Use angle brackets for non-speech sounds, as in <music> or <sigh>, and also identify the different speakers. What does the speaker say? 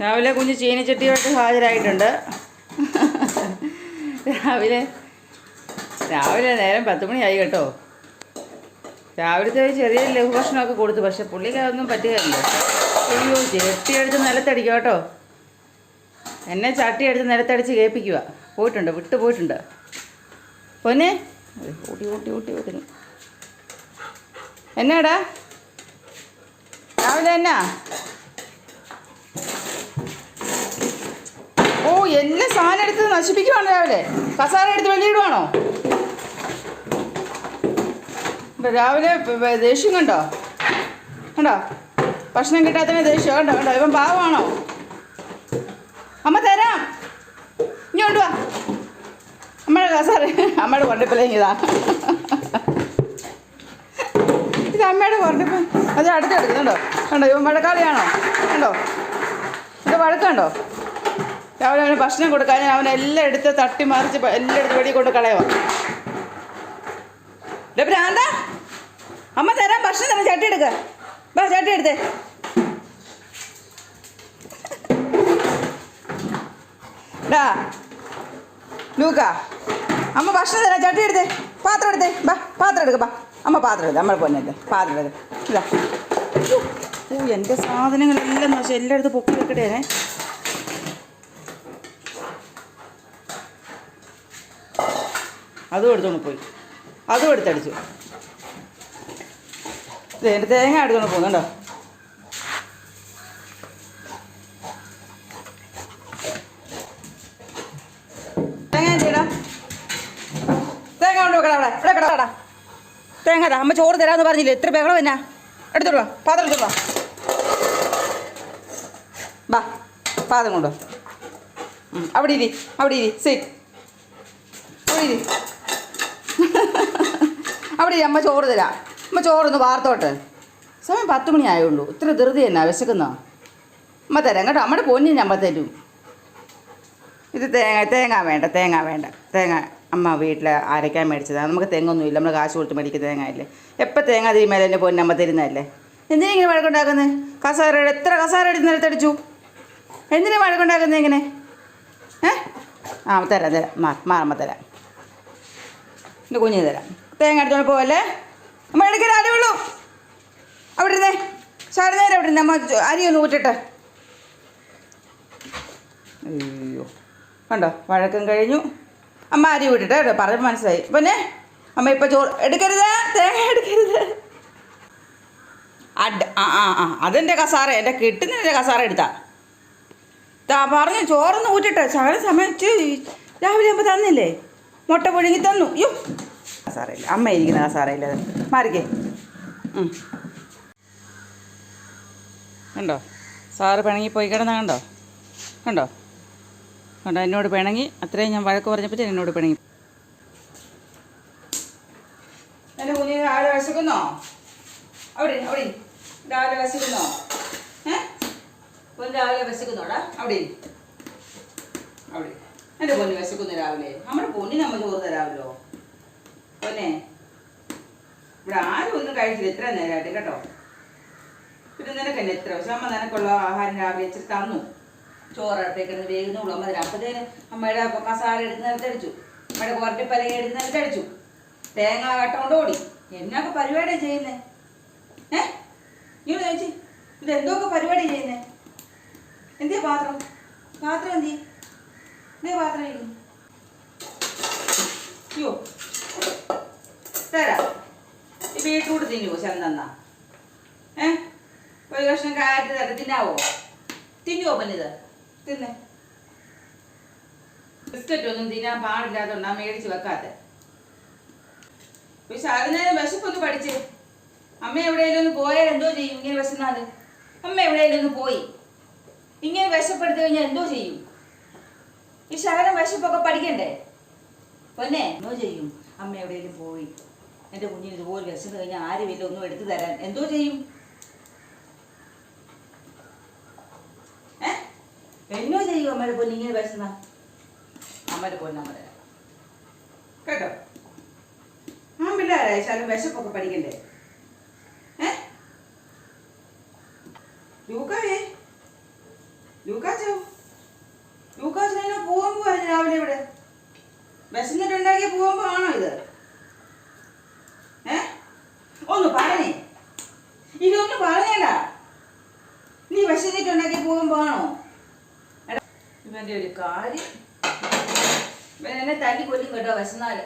Speaker 1: രാവിലെ കുഞ്ഞ് ചീനിച്ചട്ടിയോട്ട് ഹാജരായിട്ടുണ്ട്. രാവിലെ രാവിലെ നേരം പത്ത് മണിയായി കേട്ടോ. രാവിലത്തെ ചെറിയ ലഘുഭക്ഷണമൊക്കെ കൊടുത്തു പക്ഷെ പുള്ളിക്ക് അതൊന്നും പറ്റുകയില്ല. അയ്യോ ചട്ടി എടുത്ത് നിലത്തടിക്കുക കേട്ടോ. എന്നെ ചട്ടി എടുത്ത് നിലത്തടിച്ച് കേൾപ്പിക്കുക. പോയിട്ടുണ്ട് വിട്ടു പോയിട്ടുണ്ട്. പൊന്നെ ഓട്ടി ഓടി ഓടി ഓടി ഓടുന്നു എന്നാടാ? രാവിലെ എന്നാ ഓ എല്ലാ സാധനം എടുത്ത് നശിപ്പിക്കുവാണ് രാവിലെ. കസാര എടുത്ത് വെളിയിടുവാണോ? രാവിലെ ദേഷ്യം കണ്ടോ? കണ്ടോ? ഭക്ഷണം കിട്ടാത്തതിന് ദേഷ്യം. കണ്ടോ കണ്ടോ? ഇവൻ പാവമാണോ? അമ്മ തരാം. ഇനി കൊണ്ടുവാ അമ്മയുടെ കസാര. അമ്മയുടെ കൊണ്ടപ്പില്ലെങ്കിൽ ഇതാ. ഇത് അമ്മയുടെ കൊണ്ടപ്പ്. അത് അടുത്തെടുക്കുന്നുണ്ടോ കണ്ടോ ഇവൻ മഴക്കാളിയാണോ കണ്ടോ? ഇത് വഴക്കുണ്ടോ രാവിലെ അവന് ഭക്ഷണം കൊടുക്കാൻ അവൻ എല്ലാം എടുത്ത് തട്ടി മറിച്ച് എല്ലാം എടുത്ത് വെടി കൊണ്ട് കളയുക ഭ്രാന്ത അമ്മ തരാം ഭക്ഷണം തരാം ചട്ടി എടുക്ക. ബാ ചട്ടി എടുത്തേ. ഡാ ലൂക്ക അമ്മ ഭക്ഷണം തരാം ചട്ടി എടുത്തേ. പാത്രം എടുത്തേ. ബാ പാത്രം എടുക്ക ബാ അമ്മ പാത്രം എടുത്തേ നമ്മളെ പൊന്നല്ലേ പാത്രം എടുത്തേ ഇതാ എന്റെ സാധനങ്ങളെല്ലാം നശം. എല്ലായിടത്തും പൊക്കി വെക്കട്ടെ അതും എടുത്തോണ്ട് പോയി. അതും എടുത്തടിച്ചു ദേ, എന്റെ തേങ്ങ എടുത്തോണ്ട് പോകുന്നുണ്ടോ തേങ്ങ തേങ്ങ അമ്മ ചോറ് തരാമെന്ന് പറഞ്ഞില്ലേ? എത്ര ബഹളം എന്നാ? എടുത്തോളൂ പാത്രം എടുത്തോളൂ വാ പാത്രം കൊണ്ടോ. അവിടെ ഇരി അവിടെ ഇരി. സീ അവിടെ ഇരി. <laughs> അവിടെ അമ്മ ചോറ് തരാ അമ്മ ചോറൊന്ന് വാർത്തോട്ടെ. സമയം പത്ത് മണി ആയുള്ളൂ ഇത്ര ധൃതി എന്നാ വിശക്കുന്ന? അമ്മ തരാം കേട്ടോ. അമ്മയുടെ പൊന്നിന് അമ്മ തരും. ഇത് തേങ്ങ തേങ്ങ വേണ്ട തേങ്ങ വേണ്ട. തേങ്ങ അമ്മ വീട്ടിൽ അരയ്ക്കാൻ മേടിച്ചതാണ് നമുക്ക് തെങ്ങൊന്നുമില്ല. നമ്മൾ കാശ് കൊടുത്ത് മേടിക്കുന്ന തേങ്ങ അല്ലേ എപ്പോൾ തേങ്ങ തിരുമേലെ എന്റെ പൊന്നമ്മ തരുന്നതല്ലേ? എന്തിനാ ഇങ്ങനെ വഴക്കുണ്ടാക്കുന്നത് കസാര എത്ര കസാര എടുത്ത് നിലത്തടിച്ചു എന്തിനാ വഴക്കുണ്ടാക്കുന്നത് ഇങ്ങനെ? ഏ? ആ തരാം തരാം. മാ മാറമ്മ തരാം. എന്റെ കുഞ്ഞിന് തരാം. തേങ്ങ എടുത്തോണ്ട് പോവല്ലേ? അമ്മ ഇടയ്ക്ക് അരി ഉള്ളൂ. അവിടെ ഇരുന്നേ ചാടി നേരം അവിടെ ഇരുന്നേ അമ്മ അരി ഒന്ന് ഊറ്റട്ടെ. അയ്യോ. കണ്ടോ? വഴക്കം കഴിഞ്ഞു. അമ്മ അരി വിട്ടിട്ട് കേട്ടോ. പറഞ്ഞപ്പോൾ മനസ്സിലായി. പിന്നെ അമ്മ ഇപ്പം ചോറ് എടുക്കരുത്. തേങ്ങ എടുക്കരുത്. അഡ് ആ ആ ആ. അതെന്റെ കസാര. എന്റെ കിട്ടുന്നതിന്റെ കസാര എടുത്താ. താ പറഞ്ഞു ചോറൊന്ന് ഊറ്റിട്ടെ. ശകല സമയത്ത് രാവിലെ ആകുമ്പോൾ തന്നില്ലേ? മുട്ട പുഴുങ്ങി തന്നു. അയ്യോ കസാരയില്ല അമ്മ ഇരിക്കുന്ന കസാരയില്ല മാറിക്കേ. കണ്ടോ? സാറ് പിണങ്ങി പോയി കിടന്ന കണ്ടോ? കണ്ടോ? കണ്ടോ? എന്നോട് പിണങ്ങി. അത്രയും ഞാൻ വഴക്ക് പറഞ്ഞപ്പോൾ എന്നോട് പിണങ്ങി. എന്റെ കുഞ്ഞിന് രാവിലെ വിശക്കുന്നു രാവിലെ. നമ്മുടെ പൊന്നിന് നമ്മൾ ചോറ് തരാമല്ലോ. പൊന്നെ. ഇവിടെ ആരും ഒന്നും കഴിച്ചില്ല. ഇത്ര നേരമായിട്ട് കേട്ടോ. പിന്നെ നിനക്ക് എന്നെ എത്ര അമ്മ നിനക്കുള്ള ആഹാരം രാവിലെ ഇച്ചിരി തന്നു. ചോറടുത്തേക്ക് വേഗുന്നുള്ളൂ അമ്മ രാത്രി അപ്പത്തേന് അമ്മയുടെ മസാല എടുത്ത് നിലത്തടിച്ചു അമ്മയുടെ കുറച്ച് പുരട്ടിപ്പലക എടുത്ത് നിലത്തടിച്ചു തേങ്ങ കട്ടോണ്ട് ഓടി. എന്നൊക്കെ പരിപാടിയാണ് ചെയ്യുന്നേ? ഏ? നീ ചോദിച്ചു. ഇത് എന്തൊക്കെ പരിപാടി ചെയ്യുന്നേ? എന്തിയാ പാത്രം? പാത്രം എന്തി എന്തേ പാത്രം ഇനി അയ്യോ തരാം ഈ ബീട്രൂട്ട് തിന്നുവോ? ചെന്നെന്നാ. ഏ? ഒരു കഷ്ണം കാറ്റ് തരാം തിന്നാവോ തിന്നുവോ പന്നിത്? തിന്നേ. ബിസ്ക്കറ്റ് ഒന്നും തിന്നാൻ ആ മേടിച്ച് വെക്കാത്ത. പക്ഷെ അതിനേരം വിശപ്പൊന്ന് പഠിച്ച്. അമ്മ എവിടെയെങ്കിലും ഒന്ന് പോയാൽ എന്തോ ചെയ്യും? ഇങ്ങനെ വിശന്നാൽ അമ്മ എവിടെയെങ്കിലും ഒന്ന് പോയി. ഇങ്ങനെ വിശപ്പെടുത്തി കഴിഞ്ഞാൽ എന്തോ ചെയ്യും? ഈ ശകലം വിശപ്പൊക്കെ പഠിക്കണ്ടേ? പൊന്നെ എന്തോ ചെയ്യും? അമ്മ എവിടെയെങ്കിലും പോയി. എന്റെ കുഞ്ഞിന് ഇതുപോലെ വിശന്ന് കഴിഞ്ഞാൽ ആരുമില്ല ഒന്നും എടുത്തു തരാൻ. എന്തോ ചെയ്യും? എന്നോ ചെയ്യും അമ്മയുടെ പൊന്നു ഇങ്ങനെ വിശന്ന? അമ്മയുടെ പൊന്നു അമ്മ തരാം കേട്ടോ? ആ പിള്ളേരായാലും വിശപ്പൊക്കെ പഠിക്കണ്ടേ? ഏ? ലൂക്കാച്ചോ? ലൂക്കാച്ചൻ എന്നെ പോകുമ്പോ രാവിലെ ഇവിടെ? വിശന്നിട്ടുണ്ടാക്കിയ പോകുമ്പോ ആണോ ഇത്? ഒന്ന് പറഞ്ഞേ. ഇതൊന്നും പറഞ്ഞേണ്ട. നീ വിശന്നിട്ടുണ്ടാക്കി പോകുമ്പോണോ ഇവന്റെ ഒരു കാര്യം. ഇവൻ എന്നെ തല്ലി കൊല്ലും കേട്ടോ വിശന്നാൽ.